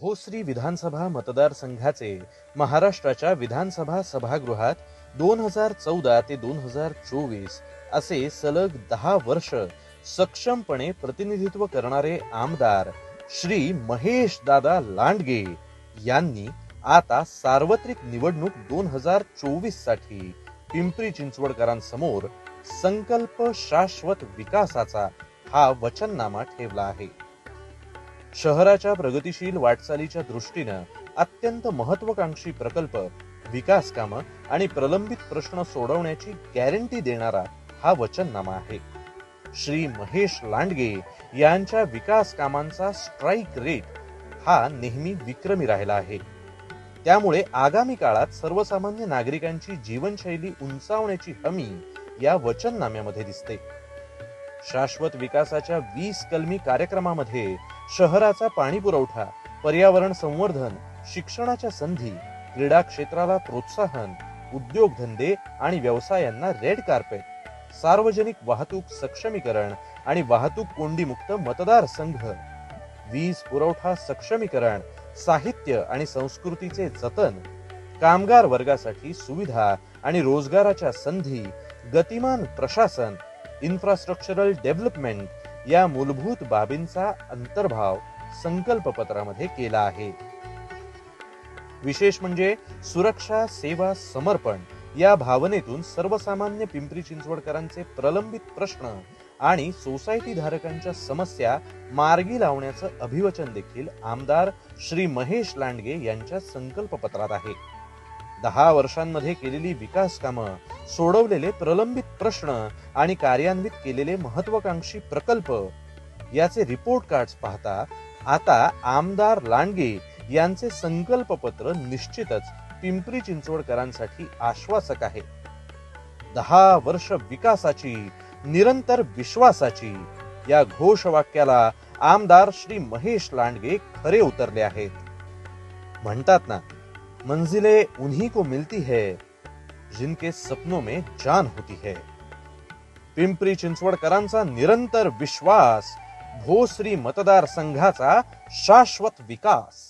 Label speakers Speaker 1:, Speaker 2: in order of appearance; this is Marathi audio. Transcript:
Speaker 1: भोसरी विधानसभा मतदारसंघाचे महाराष्ट्राच्या विधानसभा सभागृहात दोन हजार चौदा ते दोन हजार चोवीस असे सलग दहा वर्ष सक्षमपणे प्रतिनिधित्व करणारे आमदार श्री महेश दादा लांडगे यांनी आता सार्वत्रिक निवडणूक दोन हजार चोवीससाठी पिंपरी चिंचवडकरांसमोर संकल्प शाश्वत विकासाचा हा वचननामा ठेवला आहे. शहराच्या प्रगतीशील वाटचालीच्या दृष्टीनं अत्यंत महत्वाकांक्षी प्रकल्प विकास कामं आणि प्रलंबित प्रश्न सोडवण्याची गॅरंटी देणारा हा वचननामा आहे. श्री महेश लांडगे यांच्या विकास कामांचा स्ट्राईक रेट हा नेहमी विक्रमी राहिला आहे. त्यामुळे आगामी काळात सर्वसामान्य नागरिकांची जीवनशैली उंचावण्याची हमी या वचननाम्यामध्ये दिसते. शाश्वत विकासाच्या वीस कलमी कार्यक्रमामध्ये शहराचा पाणी पुरवठा पर्यावरण संवर्धन शिक्षणाच्या संधी क्रीडा क्षेत्राला प्रोत्साहन उद्योगधंदे आणि व्यवसायांना रेड कार्पेट सार्वजनिक वाहतूक सक्षमीकरण आणि वाहतूक कोंडीमुक्त मतदारसंघ वीज पुरवठा सक्षमीकरण साहित्य आणि संस्कृतीचे जतन कामगार वर्गासाठी सुविधा आणि रोजगाराच्या संधी गतिमान प्रशासन इन्फ्रास्ट्रक्चरल डेव्हलपमेंट या मूलभूत बाबींचा अंतर्भाव संकल्पपत्रामध्ये केला आहे. विशेष म्हणजे सुरक्षा सेवा समर्पण या भावनेतून सर्वसामान्य पिंपरी चिंचवडकरांचे प्रलंबित प्रश्न आणि सोसायटी धारकांच्या समस्या मार्गी लावण्याचं अभिवचन देखील आमदार श्री महेश लांडगे यांच्या संकल्पपत्रात आहे. दहा वर्षांमध्ये केलेली विकास कामं सोडवलेले प्रलंबित प्रश्न आणि कार्यान्वित केलेले महत्वाकांक्षी प्रकल्प याचे रिपोर्ट कार्ड्स पाहता आता आमदार लांडगे यांचे संकल्पपत्र निश्चितच पिंपरी चिंचवडकरांसाठी आश्वासक आहे. दहा वर्ष विकासाची निरंतर विश्वासाची या घोषवाक्याला आमदार श्री महेश लांडगे खरे उतरले आहेत. म्हणतात ना मंजिले उन्हीं को मिलती है, जिनके सपनों में जान होती है। पिंपरी चिंचवडकरांचा निरंतर विश्वास, भोसरी मतदार संघाचा शाश्वत विकास।